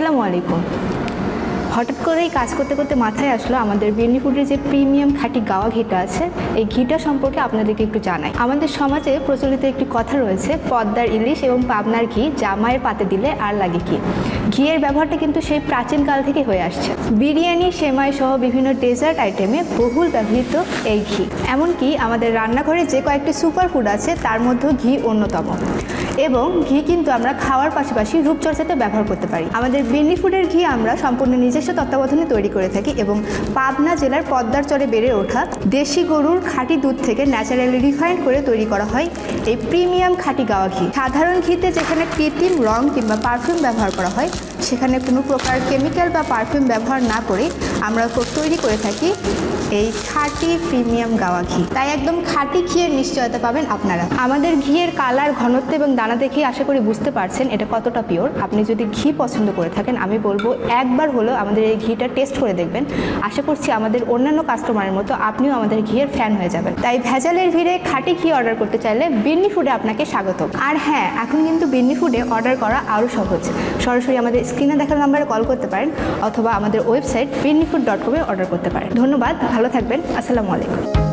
আসসালামু আলাইকুম। হঠাৎ করেই কাজ করতে করতে মাথায় আসলো আমাদের বিউনি ফুডের যে প্রিমিয়াম খাঁটি গাওয়া ঘিটা আছে, এই ঘিটা সম্পর্কে আপনাদেরকে একটু জানাই। আমাদের সমাজে প্রচলিত একটি কথা রয়েছে, পদ্মার ইলিশ এবং পাবনার ঘি জামাইয়ের পাতে দিলে আর লাগে কি? ঘিয়ের ব্যবহারটা কিন্তু সেই প্রাচীনকাল থেকে হয়ে আসছে। বিরিয়ানি, সেমাই সহ বিভিন্ন ডেজার্ট আইটেমে বহুল ব্যবহৃত এই ঘি। এমনকি আমাদের রান্নাঘরে যে কয়েকটি সুপার ফুড আছে, তার মধ্যেও ঘি অন্যতম। এবং ঘি কিন্তু আমরা খাওয়ার পাশাপাশি রূপচর্চাতে ব্যবহার করতে পারি। আমাদের বিন্নি ফুডের ঘি আমরা সম্পূর্ণ নিজস্ব তত্ত্বাবধানে তৈরি করে থাকি এবং পাবনা জেলার পদ্মার চরে বেড়ে ওঠা দেশি গরুর খাঁটি দুধ থেকে ন্যাচারালি রিফাইন্ড করে তৈরি করা হয় এই প্রিমিয়াম খাঁটি গাওয়া ঘি। সাধারণ ঘিতে যেখানে কৃত্রিম রং কিংবা পারফিউম ব্যবহার করা হয় সেখানে কোনো প্রকার কেমিক্যাল বা পারফিউম ব্যবহার না করে আমরা তৈরি করে থাকি এই খাঁটি প্রিমিয়াম গাওয়া ঘি। তাই একদম খাঁটি ঘিয়ের নিশ্চয়তা পাবেন আপনারা। আমাদের ঘিয়ের কালার, ঘনত্ব এবং দানা দেখেই আশা করি বুঝতে পারছেন এটা কতটা পিওর আপনি যদি ঘি পছন্দ করে থাকেন, আমি বলব একবার হলেও আমাদের এই ঘিটা টেস্ট করে দেখবেন। আশা করছি আমাদের অন্যান্য কাস্টমারের মতো আপনিও আমাদের ঘিয়ের ফ্যান হয়ে যাবেন। তাই ভেজালের ভিড়ে খাঁটি ঘি অর্ডার করতে চাইলে বিন্নি ফুডে আপনাকে স্বাগত আর হ্যাঁ এখন কিন্তু বিন্নি ফুডে অর্ডার করা আরও সহজ। সরাসরি আমাদের স্ক্রিনে দেখার নাম্বারে কল করতে পারেন অথবা আমাদের ওয়েবসাইট বিন্নি ফুড ডট কমে অর্ডার করতে পারেন। ধন্যবাদ, ভালো থাকবেন, আসসালামু আলাইকুম।